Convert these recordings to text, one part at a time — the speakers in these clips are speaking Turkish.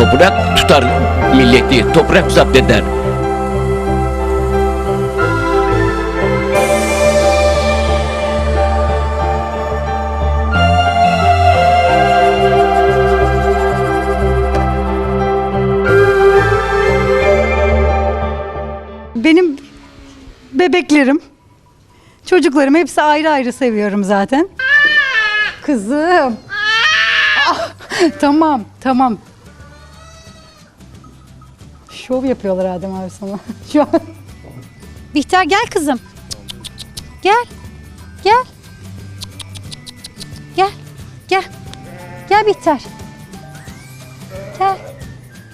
Toprak tutar milleti, toprak zapt eder. Benim bebeklerim, çocuklarım hepsi ayrı ayrı seviyorum zaten. Kızım. Ah, tamam, tamam. Şov yapıyorlar Adem abi sana. Şu an. Bihter gel kızım. Gel. Gel. Gel. Gel. Gel Bihter. Gel.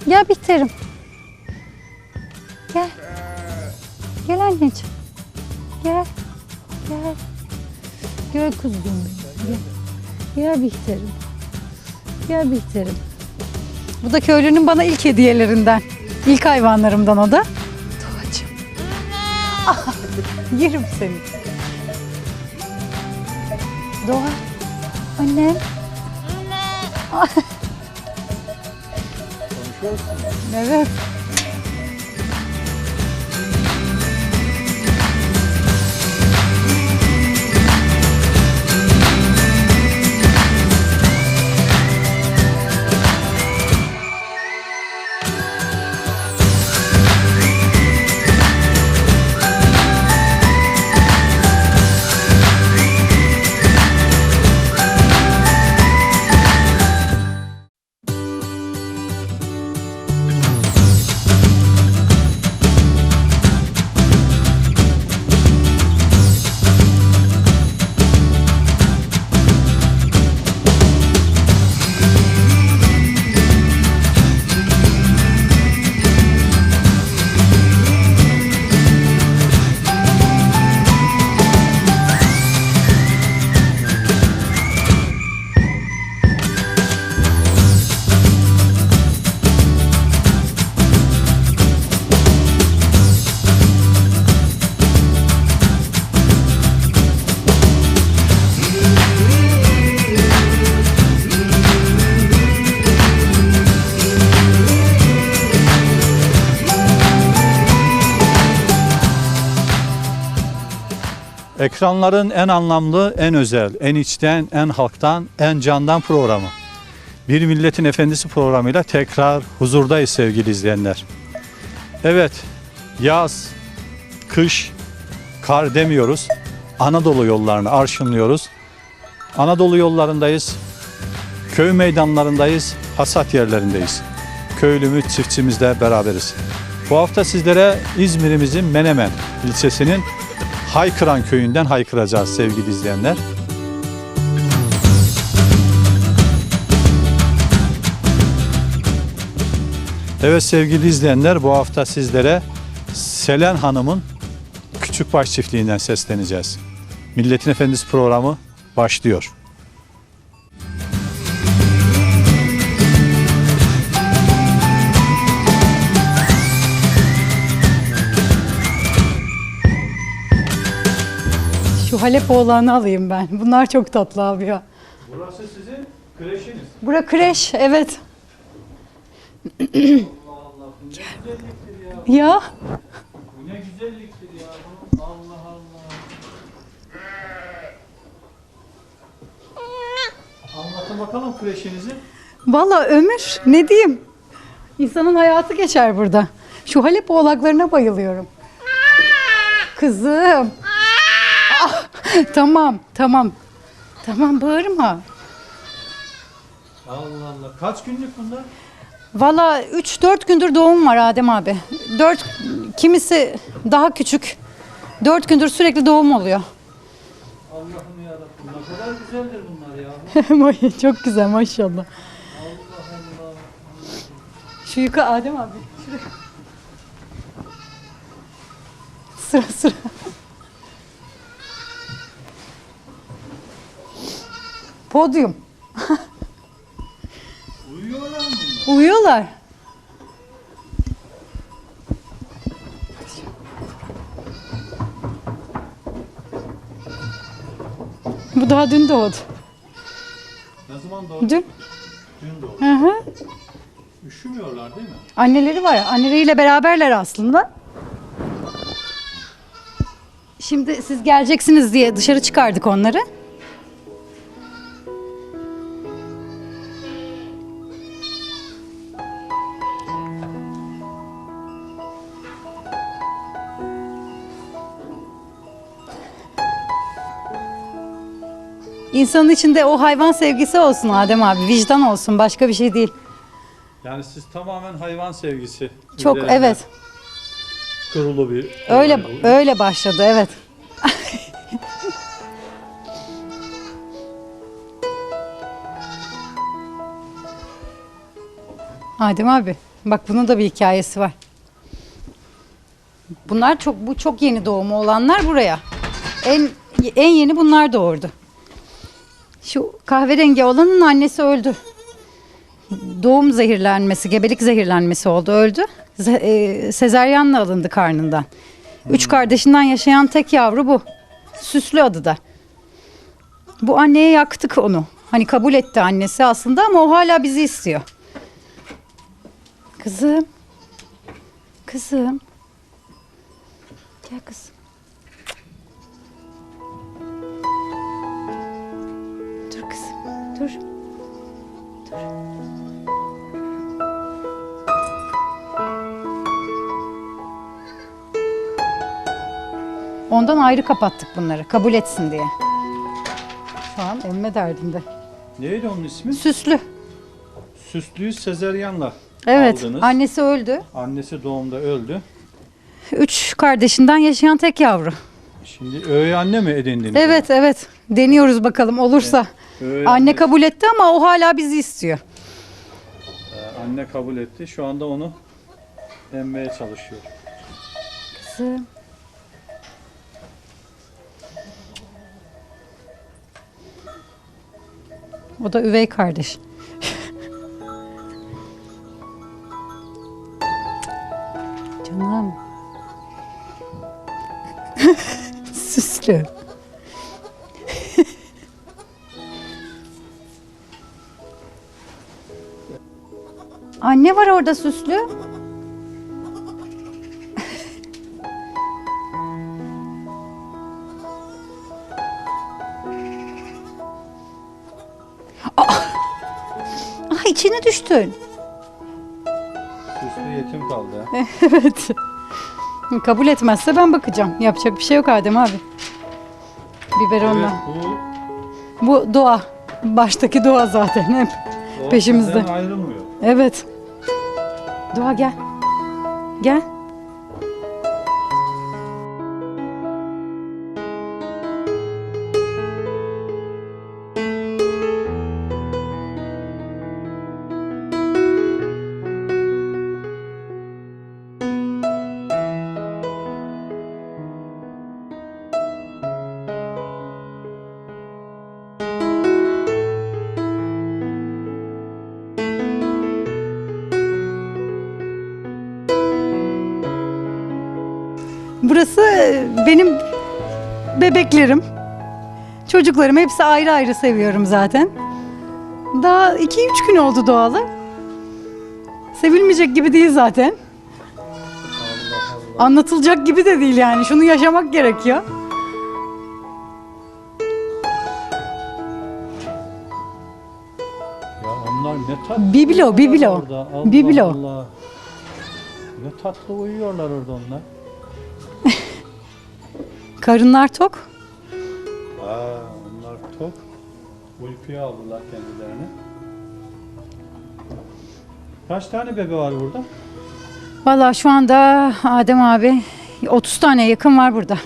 Gel Bihter'im. Gel. Gel anneciğim. Gel. Gel. Gel kuzum. Gel. Gel Bihter'im. Gel Bihter'im. Bu da köylünün bana ilk hediyelerinden. İlk hayvanlarımdan o da. Doğacığım. Ah, yerim seni. Doğa. Annem. Ah. Evet. Ekranların en anlamlı, en özel, en içten, en halktan, en candan programı. Bir Milletin Efendisi programıyla tekrar huzurdayız sevgili izleyenler. Evet, yaz, kış, kar demiyoruz. Anadolu yollarını arşınlıyoruz. Anadolu yollarındayız. Köy meydanlarındayız, hasat yerlerindeyiz. Köylümüz, çiftçimizle beraberiz. Bu hafta sizlere İzmir'imizin Menemen ilçesinin Haykıran köyünden haykıracağız sevgili izleyenler. Evet sevgili izleyenler bu hafta sizlere Selen Hanım'ın Küçükbaş çiftliğinden sesleneceğiz. Milletin Efendisi programı başlıyor. Halep oğlanı alayım ben. Bunlar çok tatlı abi ya. Burası sizin kreşiniz. Bura kreş, evet. ya Bu ne güzelliktir ya. Allah Allah. Anlatın bakalım kreşinizi. valla ömür ne diyeyim. İnsanın hayatı geçer burada. Şu Halep oğlaklarına bayılıyorum. Kızım. Tamam, tamam. Tamam bağırma. Allah Allah. Kaç günlük bunlar? Valla 3-4 gündür doğum var Adem abi. 4 kimisi daha küçük. 4 gündür sürekli doğum oluyor. Allah'ım yarabbim. Ne kadar güzeldir bunlar ya. Çok güzel maşallah. Şu yuka Adem abi. Şuraya. Sıra sıra. Podyum. Uyuyorlar mı bunlar? Uyuyorlar. Bu daha dün doğdu. Ne zaman doğdu? Dün. Dün doğdu. Hı hı. Üşümüyorlar değil mi? Anneleri var. Anneleriyle beraberler aslında. Şimdi siz geleceksiniz diye dışarı çıkardık onları. İnsanın içinde o hayvan sevgisi olsun Adem abi, vicdan olsun, başka bir şey değil. Yani siz tamamen hayvan sevgisi. Çok üzerine evet. Kurulu bir Öyle olay öyle başladı evet. Adem abi bak bunun da bir hikayesi var. Bunlar çok bu çok yeni doğumu olanlar buraya. En en yeni bunlar doğurdu. Şu kahverengi olanın annesi öldü. Doğum zehirlenmesi, gebelik zehirlenmesi oldu, öldü. Ze- e, sezaryenle alındı karnından. Üç kardeşinden yaşayan tek yavru bu. Süslü adı da. Bu anneye yaktık onu. Hani kabul etti annesi aslında ama o hala bizi istiyor. Kızım. Kızım. Gel kızım. Kızım. Dur. Ondan ayrı kapattık bunları. Kabul etsin diye. Şu an emme derdinde. Neydi onun ismi? Süslü. Süslüyü sezeryanla Evet. aldınız. Annesi öldü. Annesi doğumda öldü. Üç kardeşinden yaşayan tek yavru. Şimdi öğe anne mi edindiniz? Evet evet. Deniyoruz bakalım olursa. Öğe Anne kabul etti ama o hala bizi istiyor. Ee, Anne kabul etti. Şu anda onu emmeye çalışıyor. Kızım. O da üvey kardeş. Canım. Süslü. Anne var orada süslü. Ah içine düştün. Süslü yetim kaldı. evet. Kabul etmezse ben bakacağım. Yapacak bir şey yok Adem abi. Biberonla. Evet, bu Bu doğa. Baştaki doğa zaten hep. o Peşimizde. ayrılmıyor. Evet. Doğa gel. Gel. Burası e, benim bebeklerim. Çocuklarım hepsi ayrı ayrı seviyorum zaten. Daha 2-3 gün oldu doğalı. Sevilmeyecek gibi değil zaten. Anlatılacak gibi de değil yani. Şunu yaşamak gerekiyor. Ya onlar ne tatlı. Biblo, biblo. orada. Allah Biblo. Allah. Ne tatlı uyuyorlar orada onlar. Karınlar tok. Aa, onlar tok. Uykuya aldılar kendilerini. Kaç tane bebe var burada? Vallahi şu anda Adem abi 30 tane yakın var burada.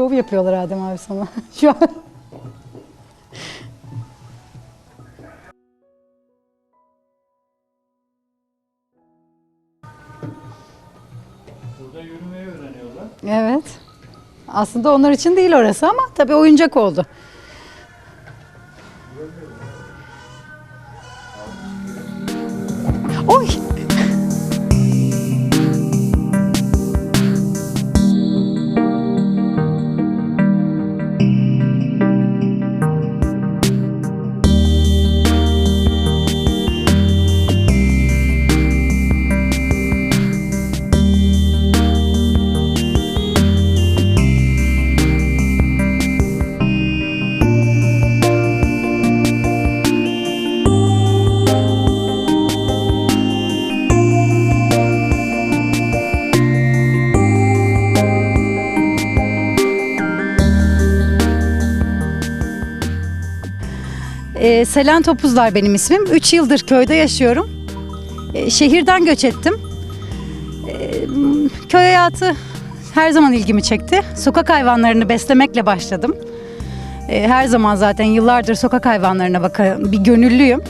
Şov yapıyorlar Adem abi sana. Şu an. Burada yürümeyi öğreniyorlar. Evet. Aslında onlar için değil orası ama tabii oyuncak oldu. Ee, Selen Topuzlar benim ismim. 3 yıldır köyde yaşıyorum. Ee, şehirden göç ettim. Ee, köy hayatı her zaman ilgimi çekti. Sokak hayvanlarını beslemekle başladım. Her zaman zaten yıllardır sokak hayvanlarına bakarım. Bir gönüllüyüm.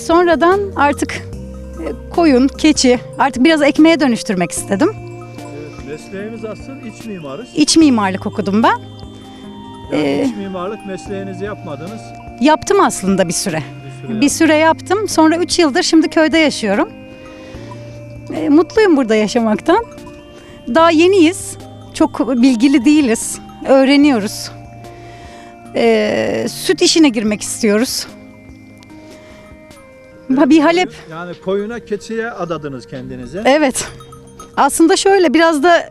Sonradan artık e, koyun, keçi artık biraz ekmeğe dönüştürmek istedim. Mesleğimiz aslında iç mimarız. İç mimarlık okudum ben. Yani Ee, iç mimarlık mesleğinizi yapmadınız Yaptım aslında bir süre. bir süre. Bir süre yaptım. Sonra 3 yıldır şimdi köyde yaşıyorum. E, mutluyum burada yaşamaktan. Daha yeniyiz. Çok bilgili değiliz. Öğreniyoruz. E, süt işine girmek istiyoruz. Ha, Bir Halep. Yani koyuna keçiye adadınız kendinize. Evet. Aslında şöyle biraz da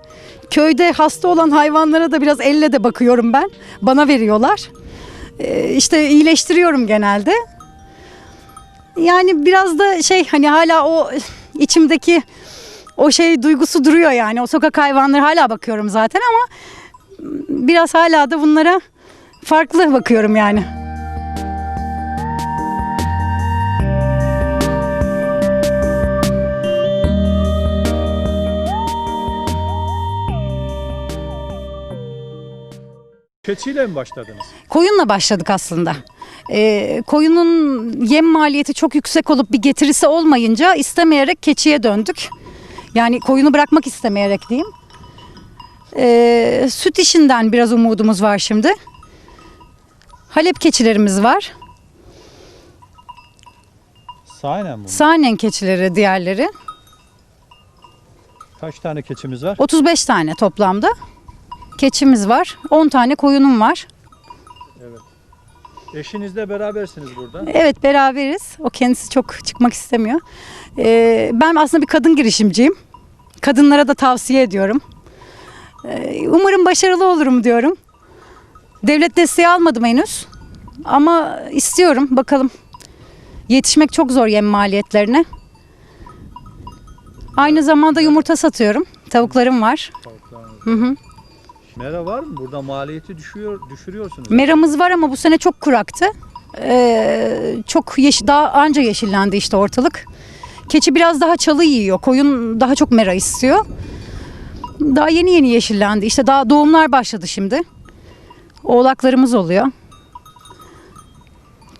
köyde hasta olan hayvanlara da biraz elle de bakıyorum ben. Bana veriyorlar. Ee, işte iyileştiriyorum genelde. Yani biraz da şey hani hala o içimdeki o şey duygusu duruyor yani. O sokak hayvanları hala bakıyorum zaten ama biraz hala da bunlara farklı bakıyorum yani. Keçiyle mi başladınız? Koyunla başladık aslında. Ee, koyunun yem maliyeti çok yüksek olup bir getirisi olmayınca istemeyerek keçiye döndük. Yani koyunu bırakmak istemeyerek diyeyim. Ee, süt işinden biraz umudumuz var şimdi. Halep keçilerimiz var. Sahiden mi? Sahnen keçileri diğerleri. Kaç tane keçimiz var? 35 tane toplamda. Keçimiz var. 10 tane koyunum var. Eşinizle berabersiniz burada. Evet beraberiz. O kendisi çok çıkmak istemiyor. Ee, ben aslında bir kadın girişimciyim. Kadınlara da tavsiye ediyorum. Ee, umarım başarılı olurum diyorum. Devlet desteği almadım henüz. Ama istiyorum bakalım. Yetişmek çok zor yem maliyetlerine. Aynı zamanda yumurta satıyorum. Tavuklarım var. Hı hı. Mera var mı? Burada maliyeti düşüyor, düşürüyorsunuz. Meramız var ama bu sene çok kuraktı. Ee, çok yeşil, daha anca yeşillendi işte ortalık. Keçi biraz daha çalı yiyor. Koyun daha çok mera istiyor. Daha yeni yeni yeşillendi. İşte daha doğumlar başladı şimdi. Oğlaklarımız oluyor.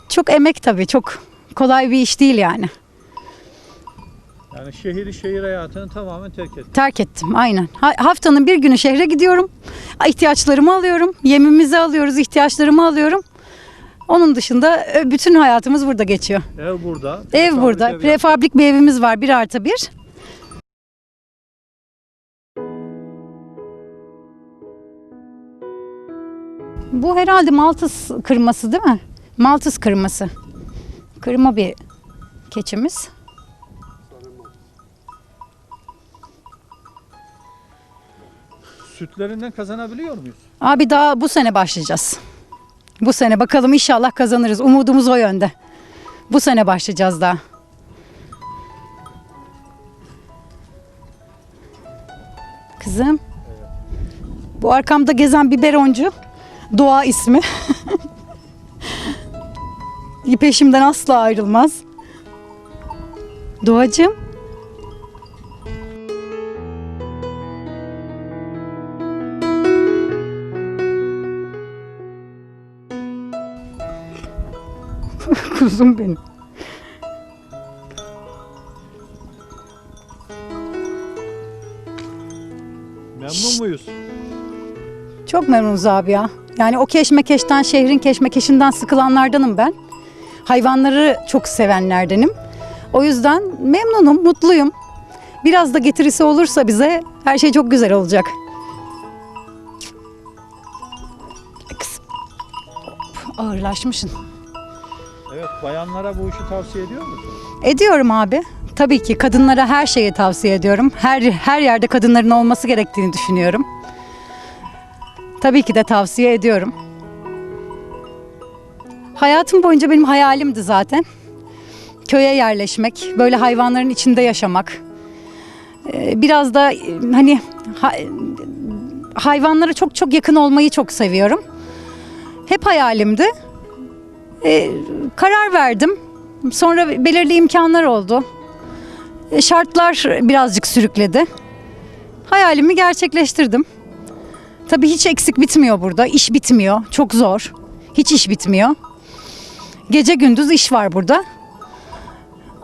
Çok emek tabii. Çok kolay bir iş değil yani. Yani şehri şehir hayatını tamamen terk ettiniz. Terk ettim aynen. Ha- haftanın bir günü şehre gidiyorum. İhtiyaçlarımı alıyorum. Yemimizi alıyoruz, ihtiyaçlarımı alıyorum. Onun dışında ö, bütün hayatımız burada geçiyor. Ev burada. Ev burada. Prefabrik bir evimiz var. Bir artı bir. Bu herhalde Maltız kırması değil mi? Maltız kırması. Kırma bir keçimiz. Sütlerinden kazanabiliyor muyuz? Abi daha bu sene başlayacağız. Bu sene bakalım inşallah kazanırız. Umudumuz o yönde. Bu sene başlayacağız daha. Kızım. Bu arkamda gezen biberoncu. Doğa ismi. Peşimden asla ayrılmaz. Doğacığım. Kuzum benim. Memnun muyuz? Çok memnunuz abi ya. Yani o keşmekeşten, şehrin keşmekeşinden sıkılanlardanım ben. Hayvanları çok sevenlerdenim. O yüzden memnunum, mutluyum. Biraz da getirisi olursa bize her şey çok güzel olacak. Kızım. Hop, Ağırlaşmışsın. Bayanlara bu işi tavsiye ediyor musunuz? Ediyorum abi. Tabii ki kadınlara her şeyi tavsiye ediyorum. Her her yerde kadınların olması gerektiğini düşünüyorum. Tabii ki de tavsiye ediyorum. Hayatım boyunca benim hayalimdi zaten. Köye yerleşmek, böyle hayvanların içinde yaşamak. Ee, Biraz da e, hani ha- hayvanlara çok çok yakın olmayı çok seviyorum. Hep hayalimdi. E, karar verdim. Sonra belirli imkanlar oldu. E, şartlar birazcık sürükledi. Hayalimi gerçekleştirdim. Tabii hiç eksik bitmiyor burada. İş bitmiyor. Çok zor. Hiç iş bitmiyor. Gece gündüz iş var burada.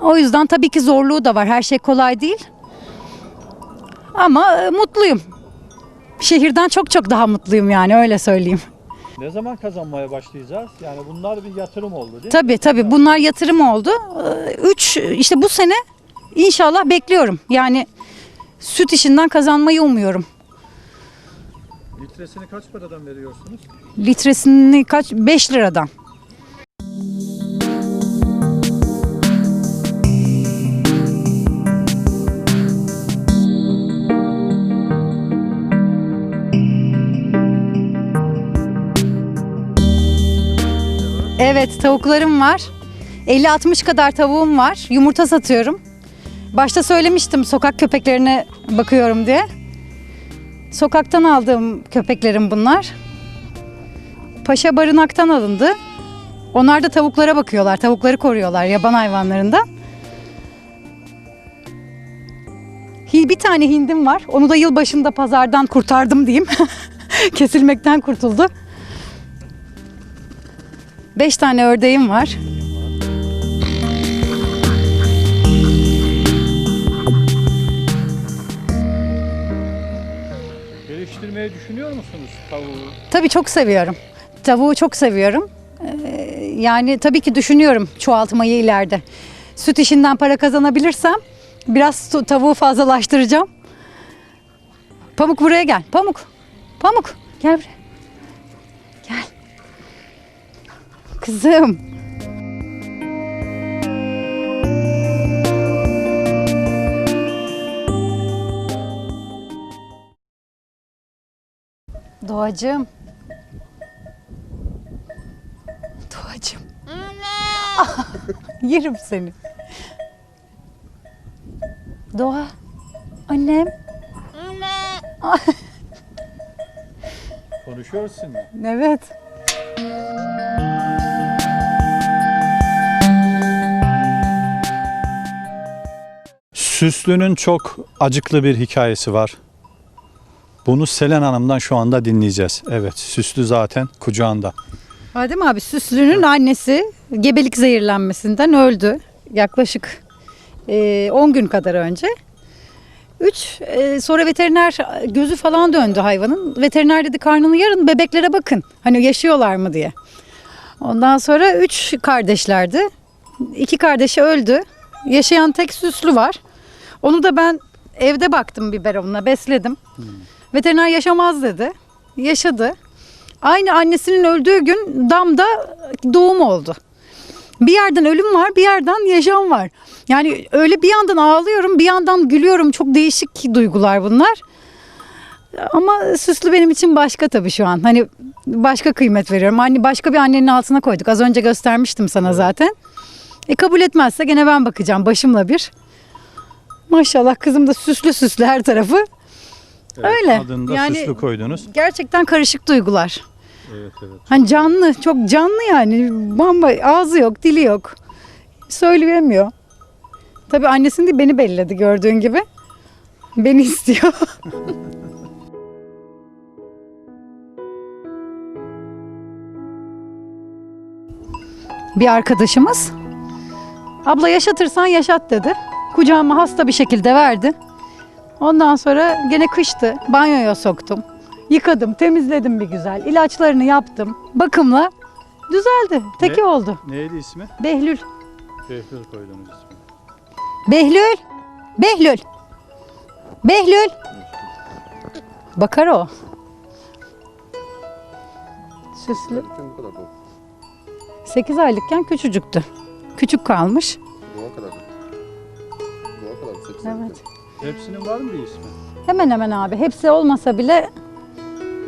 O yüzden tabii ki zorluğu da var. Her şey kolay değil. Ama e, mutluyum. Şehirden çok çok daha mutluyum yani öyle söyleyeyim. Ne zaman kazanmaya başlayacağız? Yani bunlar bir yatırım oldu değil mi? Tabii tabii bunlar yatırım oldu. Ee, Üç işte bu sene inşallah bekliyorum. Yani süt işinden kazanmayı umuyorum. Litresini kaç paradan veriyorsunuz? Litresini kaç? 5 liradan. Evet tavuklarım var. 50-60 kadar tavuğum var. Yumurta satıyorum. Başta söylemiştim sokak köpeklerine bakıyorum diye. Sokaktan aldığım köpeklerim bunlar. Paşa barınaktan alındı. Onlar da tavuklara bakıyorlar, tavukları koruyorlar yaban hayvanlarından. Bir tane hindim var. Onu da yılbaşında pazardan kurtardım diyeyim. Kesilmekten kurtuldu. Beş tane ördeğim var. Geliştirmeyi düşünüyor musunuz tavuğu? Tabii çok seviyorum. Tavuğu çok seviyorum. Ee, yani tabii ki düşünüyorum çoğaltmayı ileride. Süt işinden para kazanabilirsem biraz tavuğu fazlalaştıracağım. Pamuk buraya gel. Pamuk. Pamuk. Gel buraya. Gel. Kızım. Doğacığım. Doğacığım. Yerim seni. Doğa. Annem. Konuşuyorsun mu? Evet. Süslü'nün çok acıklı bir hikayesi var. Bunu Selen Hanım'dan şu anda dinleyeceğiz. Evet, Süslü zaten kucağında. Adem abi Süslü'nün annesi gebelik zehirlenmesinden öldü. Yaklaşık e, 10 gün kadar önce. 3 sonra veteriner gözü falan döndü hayvanın. Veteriner dedi karnını yarın bebeklere bakın. Hani yaşıyorlar mı diye. Ondan sonra 3 kardeşlerdi. İki kardeşi öldü. Yaşayan tek Süslü var. Onu da ben evde baktım biberonuna besledim. Veteriner yaşamaz dedi. Yaşadı. Aynı annesinin öldüğü gün damda doğum oldu. Bir yerden ölüm var, bir yerden yaşam var. Yani öyle bir yandan ağlıyorum, bir yandan gülüyorum. Çok değişik duygular bunlar. Ama süslü benim için başka tabii şu an. Hani başka kıymet veriyorum. Hani başka bir annenin altına koyduk. Az önce göstermiştim sana zaten. E kabul etmezse gene ben bakacağım başımla bir. Maşallah kızım da süslü süslü her tarafı. Evet, Öyle. Adını da Yani- Süslü koydunuz. Gerçekten karışık duygular. Evet, evet. Hani canlı, çok canlı yani. Bamba ağzı yok, dili yok. Söyleyemiyor. Tabii annesini değil beni belledi gördüğün gibi. Beni istiyor. bir arkadaşımız abla yaşatırsan yaşat dedi. Kucağıma hasta bir şekilde verdi. Ondan sonra gene kıştı. Banyoya soktum. Yıkadım, temizledim bir güzel. İlaçlarını yaptım. Bakımla düzeldi. Teki Ne? oldu. Neydi ismi? Behlül. Behlül koydunuz ismi. Behlül. Behlül. Behlül. Bakar o. Süslü. 8 aylıkken küçücüktü. Küçük kalmış. Evet. Hepsinin var mı bir ismi? Hemen hemen abi. Hepsi olmasa bile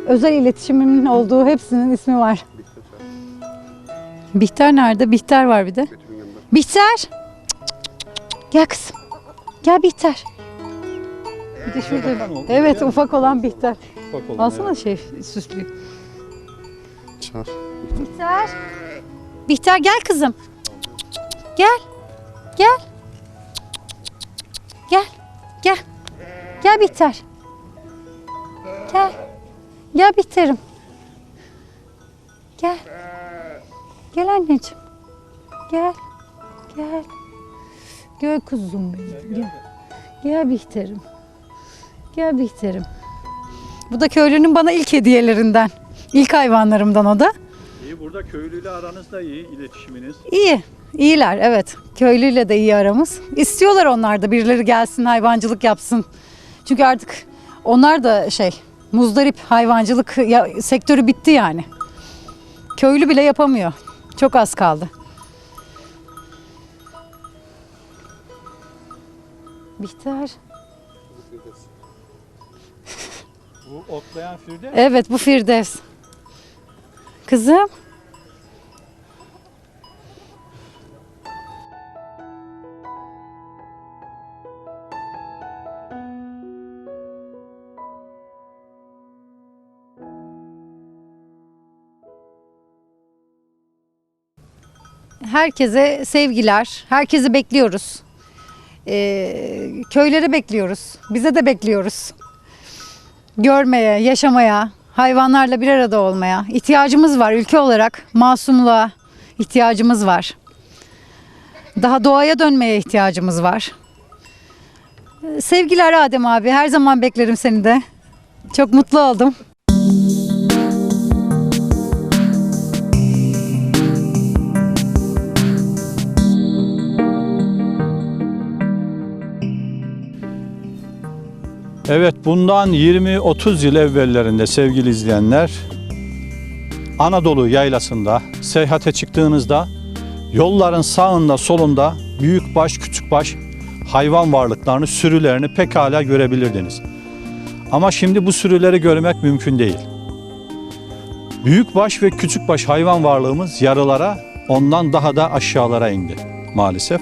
özel iletişimimin olduğu hepsinin ismi var. Bihter nerede? Bihter var bir de. Bihter. Cık, cık, cık, cık. Gel kızım. Gel Bihter. Bir de şurada. Evet ufak olan Bihter. Alsana evet. şey süslü. Çağır. Bihter. Bihter gel kızım. Gel. Gel. Gel. Gel. Gel Bihter. Gel. Gel Bihter'im. Gel. Gel anneciğim. Gel. Gel. Gel kuzum benim. Gel. Gel Bihter'im. Gel Bihter'im. Bu da köylünün bana ilk hediyelerinden. İlk hayvanlarımdan o da. İyi burada köylüyle aranız da iyi iletişiminiz. İyi. İyiler evet. Köylüyle de iyi aramız. İstiyorlar onlar da birileri gelsin hayvancılık yapsın. Çünkü artık onlar da şey muzdarip hayvancılık ya, sektörü bitti yani. Köylü bile yapamıyor. Çok az kaldı. Bihter. Bu otlayan firde Evet bu Firdevs. Kızım. Herkese sevgiler. Herkesi bekliyoruz. Ee, köylere bekliyoruz. Bize de bekliyoruz görmeye, yaşamaya, hayvanlarla bir arada olmaya ihtiyacımız var ülke olarak. Masumluğa ihtiyacımız var. Daha doğaya dönmeye ihtiyacımız var. Sevgiler Adem abi. Her zaman beklerim seni de. Çok mutlu oldum. Evet bundan 20-30 yıl evvellerinde sevgili izleyenler Anadolu yaylasında seyahate çıktığınızda yolların sağında solunda büyükbaş küçükbaş hayvan varlıklarını sürülerini pekala görebilirdiniz. Ama şimdi bu sürüleri görmek mümkün değil. Büyükbaş ve küçükbaş hayvan varlığımız yarılara ondan daha da aşağılara indi maalesef.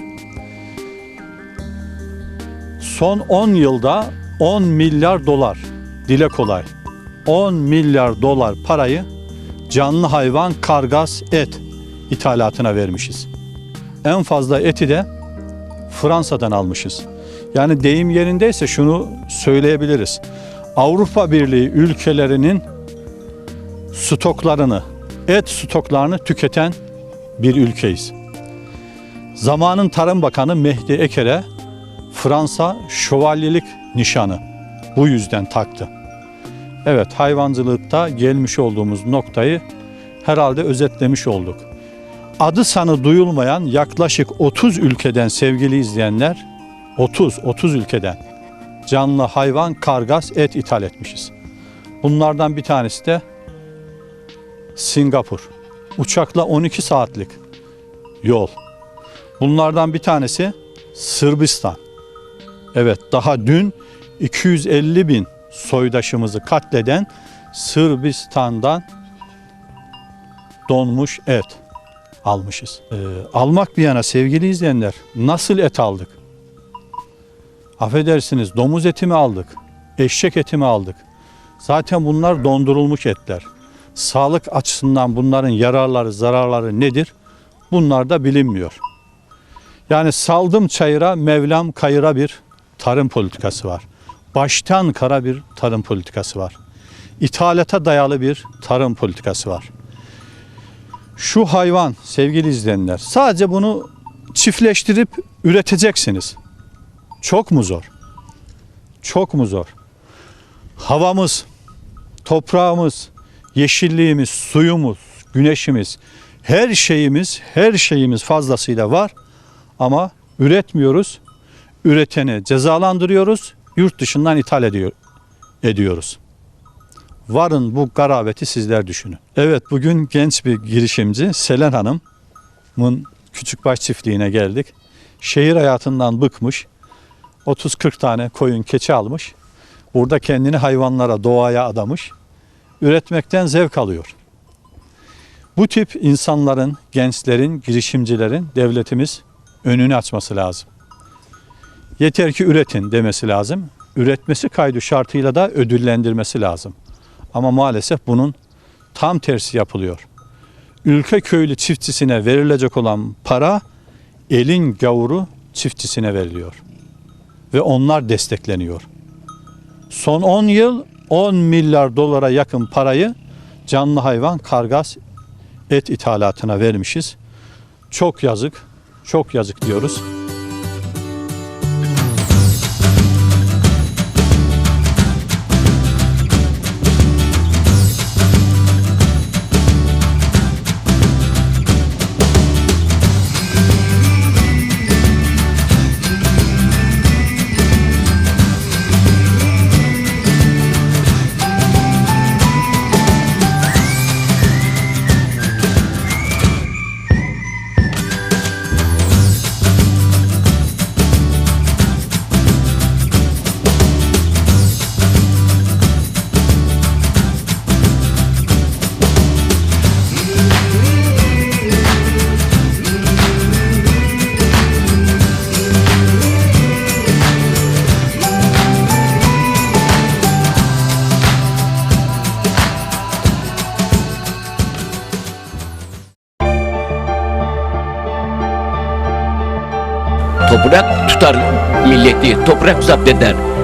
Son 10 yılda 10 milyar dolar dile kolay 10 milyar dolar parayı canlı hayvan kargas et ithalatına vermişiz. En fazla eti de Fransa'dan almışız. Yani deyim yerindeyse şunu söyleyebiliriz. Avrupa Birliği ülkelerinin stoklarını, et stoklarını tüketen bir ülkeyiz. Zamanın Tarım Bakanı Mehdi Eker'e Fransa şövalyelik nişanı bu yüzden taktı. Evet hayvancılıkta gelmiş olduğumuz noktayı herhalde özetlemiş olduk. Adı sanı duyulmayan yaklaşık 30 ülkeden sevgili izleyenler 30 30 ülkeden canlı hayvan kargas et ithal etmişiz. Bunlardan bir tanesi de Singapur. Uçakla 12 saatlik yol. Bunlardan bir tanesi Sırbistan. Evet daha dün 250 bin soydaşımızı katleden Sırbistan'dan donmuş et almışız. Ee, almak bir yana sevgili izleyenler nasıl et aldık? Affedersiniz domuz eti mi aldık? Eşek eti mi aldık? Zaten bunlar dondurulmuş etler. Sağlık açısından bunların yararları, zararları nedir? Bunlar da bilinmiyor. Yani saldım çayıra, Mevlam kayıra bir tarım politikası var. Baştan kara bir tarım politikası var. İthalata dayalı bir tarım politikası var. Şu hayvan sevgili izleyenler sadece bunu çiftleştirip üreteceksiniz. Çok mu zor? Çok mu zor? Havamız, toprağımız, yeşilliğimiz, suyumuz, güneşimiz, her şeyimiz, her şeyimiz fazlasıyla var ama üretmiyoruz. Üreteni cezalandırıyoruz, yurt dışından ithal ediyor, ediyoruz. Varın bu garabeti sizler düşünün. Evet bugün genç bir girişimci Selen Hanım'ın Küçükbaş çiftliğine geldik. Şehir hayatından bıkmış. 30-40 tane koyun keçi almış. Burada kendini hayvanlara, doğaya adamış. Üretmekten zevk alıyor. Bu tip insanların, gençlerin, girişimcilerin devletimiz önünü açması lazım. Yeter ki üretin demesi lazım. Üretmesi kaydı şartıyla da ödüllendirmesi lazım. Ama maalesef bunun tam tersi yapılıyor. ülke köylü çiftçisine verilecek olan para elin gavuru çiftçisine veriliyor. Ve onlar destekleniyor. Son 10 yıl 10 milyar dolara yakın parayı canlı hayvan kargas et ithalatına vermişiz. Çok yazık, çok yazık diyoruz. Milleti, toprak zapt eder.